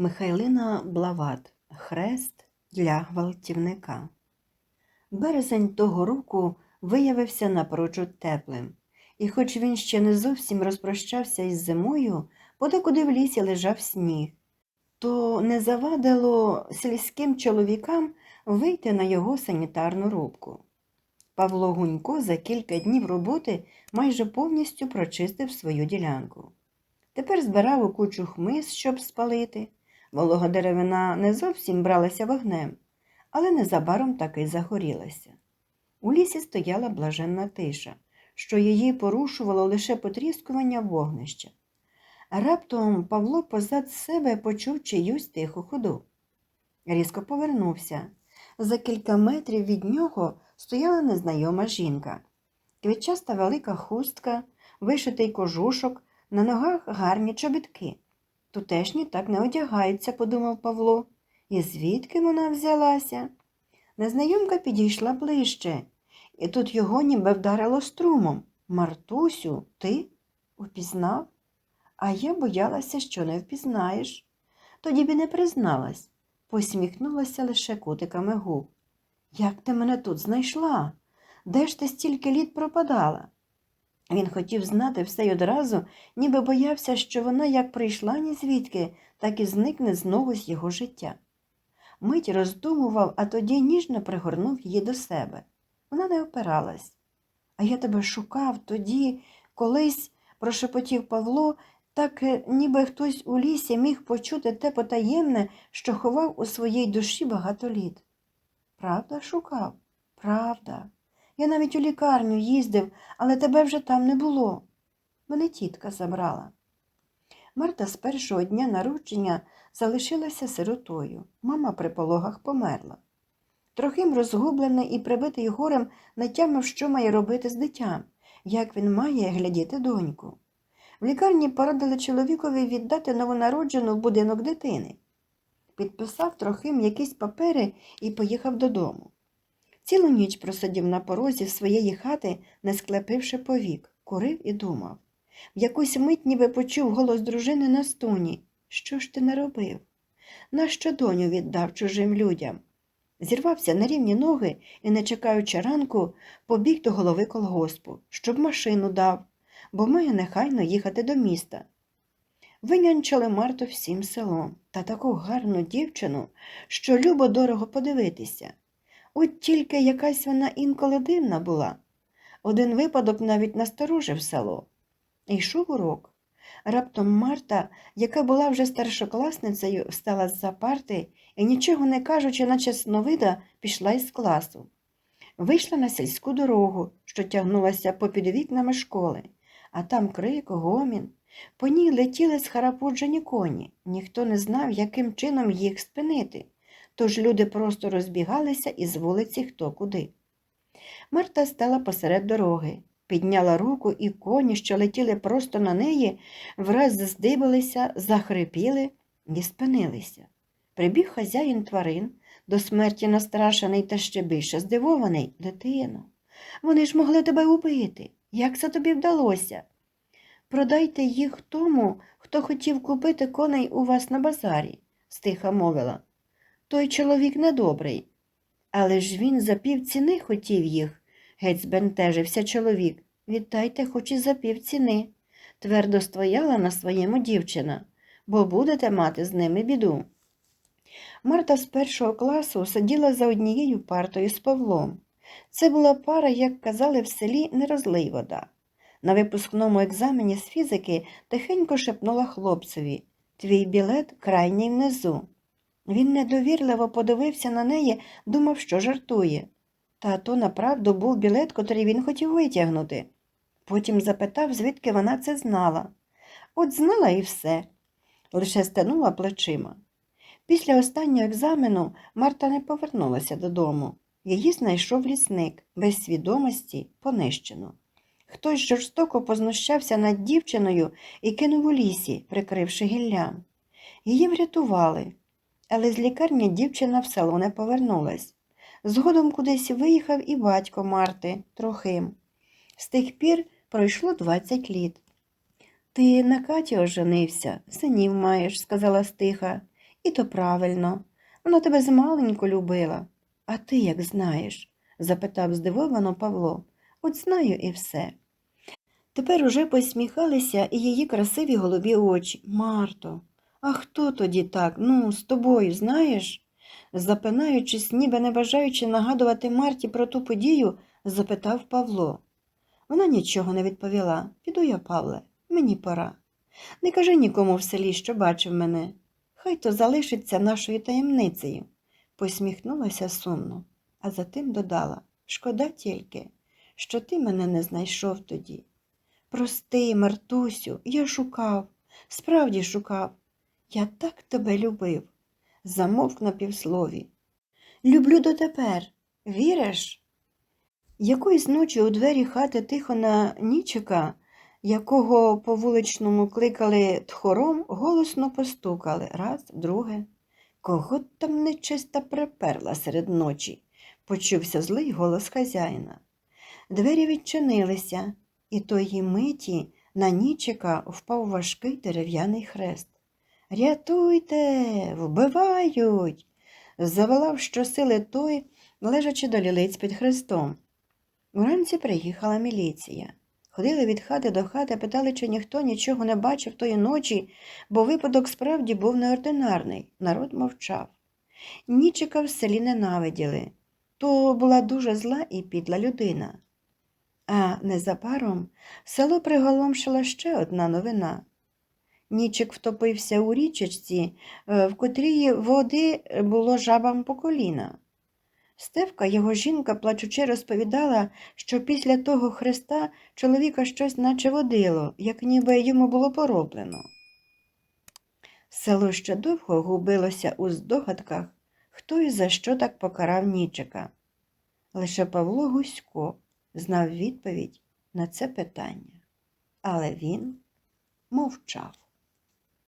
Михайлина Блават. Хрест для гвалтівника. Березень того року виявився напрочуд теплим, і хоч він ще не зовсім розпрощався із зимою, подекуди в лісі лежав сніг, то не завадило сільським чоловікам вийти на його санітарну рубку. Павло Гунько за кілька днів роботи майже повністю прочистив свою ділянку. Тепер збирав у кучу хмиз, щоб спалити. Волога деревина не зовсім бралася вогнем, але незабаром таки загорілася. У лісі стояла блаженна тиша, що її порушувало лише потріскування вогнища. Раптом Павло позад себе почув чиюсь тиху ходу. Різко повернувся. За кілька метрів від нього стояла незнайома жінка. Квітчаста велика хустка, вишитий кожушок, на ногах гарні чобітки. Тутешні так не одягаються, подумав Павло. І звідки вона взялася? Незнайомка підійшла ближче, і тут його ніби вдарило струмом. Мартусю, ти упізнав? А я боялася, що не впізнаєш. Тоді б і не призналась, посміхнулася лише кутиками губ. Як ти мене тут знайшла? Де ж ти стільки літ пропадала? Він хотів знати все й одразу, ніби боявся, що вона як прийшла ні звідки, так і зникне знову з його життя. Мить роздумував, а тоді ніжно пригорнув її до себе. Вона не опиралась. А я тебе шукав тоді, колись, прошепотів Павло, так е, ніби хтось у лісі міг почути те потаємне, що ховав у своїй душі багато літ. Правда, шукав? Правда. Я навіть у лікарню їздив, але тебе вже там не було. Мене тітка забрала. Марта з першого дня народження залишилася сиротою. Мама при пологах померла. Трохим розгублений і прибитий горем натямив, що має робити з дитям, як він має глядіти доньку. В лікарні порадили чоловікові віддати новонароджену в будинок дитини. Підписав Трохим якісь папери і поїхав додому. Цілу ніч просидів на порозі своєї хати, не склепивши повік, курив і думав. В якусь мить ніби почув голос дружини на стуні. Що ж ти наробив? Нащо доню віддав чужим людям? Зірвався на рівні ноги і, не чекаючи ранку, побіг до голови колгоспу, щоб машину дав, бо має нехайно їхати до міста. Винянчили Марту всім селом та таку гарну дівчину, що любо дорого подивитися. От тільки якась вона інколи дивна була. Один випадок навіть насторожив село. Йшов урок. Раптом Марта, яка була вже старшокласницею, встала з-за парти і, нічого не кажучи, наче сновида, пішла із класу. Вийшла на сільську дорогу, що тягнулася попід вікнами школи, а там крик, гомін. По ній летіли схарапуджені коні. Ніхто не знав, яким чином їх спинити тож люди просто розбігалися із вулиці хто куди. Марта стала посеред дороги, підняла руку, і коні, що летіли просто на неї, враз здибалися, захрипіли і спинилися. Прибіг хазяїн тварин, до смерті настрашений та ще більше здивований, дитино. Вони ж могли тебе убити. Як це тобі вдалося? Продайте їх тому, хто хотів купити коней у вас на базарі, стиха мовила. Той чоловік недобрий. Але ж він за півціни хотів їх, геть збентежився чоловік. Віддайте хоч і за півціни. Твердо стояла на своєму дівчина, бо будете мати з ними біду. Марта з першого класу сиділа за однією партою з Павлом. Це була пара, як казали в селі, не розлий вода. На випускному екзамені з фізики тихенько шепнула хлопцеві Твій білет крайній внизу. Він недовірливо подивився на неї, думав, що жартує. Та то направду був білет, котрий він хотів витягнути. Потім запитав, звідки вона це знала. От знала і все, лише стенула плечима. Після останнього екзамену Марта не повернулася додому. Її знайшов лісник, без свідомості, понищено. Хтось жорстоко познущався над дівчиною і кинув у лісі, прикривши гіллям. Її врятували але з лікарні дівчина в село не повернулась. Згодом кудись виїхав і батько Марти Трохим. З тих пір пройшло 20 літ. Ти на Каті оженився, синів маєш, сказала стиха, І то правильно. Вона тебе змаленько любила. А ти як знаєш? запитав здивовано Павло. От знаю і все. Тепер уже посміхалися і її красиві голубі очі. Марто, а хто тоді так? Ну, з тобою, знаєш? Запинаючись, ніби не бажаючи нагадувати Марті про ту подію, запитав Павло. Вона нічого не відповіла. Піду я, Павле, мені пора. Не кажи нікому в селі, що бачив мене. Хай то залишиться нашою таємницею, посміхнулася сумно, а затим додала Шкода тільки, що ти мене не знайшов тоді. Прости, Мартусю, я шукав, справді шукав. Я так тебе любив, замовк на півслові. Люблю дотепер, віриш? Якоїсь ночі у двері хати тихо на нічика, якого по вуличному кликали тхором, голосно постукали раз, друге. Кого там нечиста приперла серед ночі? почувся злий голос хазяїна. Двері відчинилися, і тої миті на нічика впав важкий дерев'яний хрест. Рятуйте, вбивають. заволав щосили той, лежачи до лілиць під хрестом. Уранці приїхала міліція. Ходили від хати до хати, питали, чи ніхто нічого не бачив тої ночі, бо випадок справді був неординарний. Народ мовчав. Нічика в селі ненавиділи. То була дуже зла і підла людина. А незабаром село приголомшила ще одна новина. Нічик втопився у річечці, е, в котрій води було жабам по коліна. Стевка, його жінка, плачучи, розповідала, що після того хреста чоловіка щось наче водило, як ніби йому було пороблено. Село ще довго губилося у здогадках, хто і за що так покарав Нічика. Лише Павло Гусько знав відповідь на це питання, але він мовчав.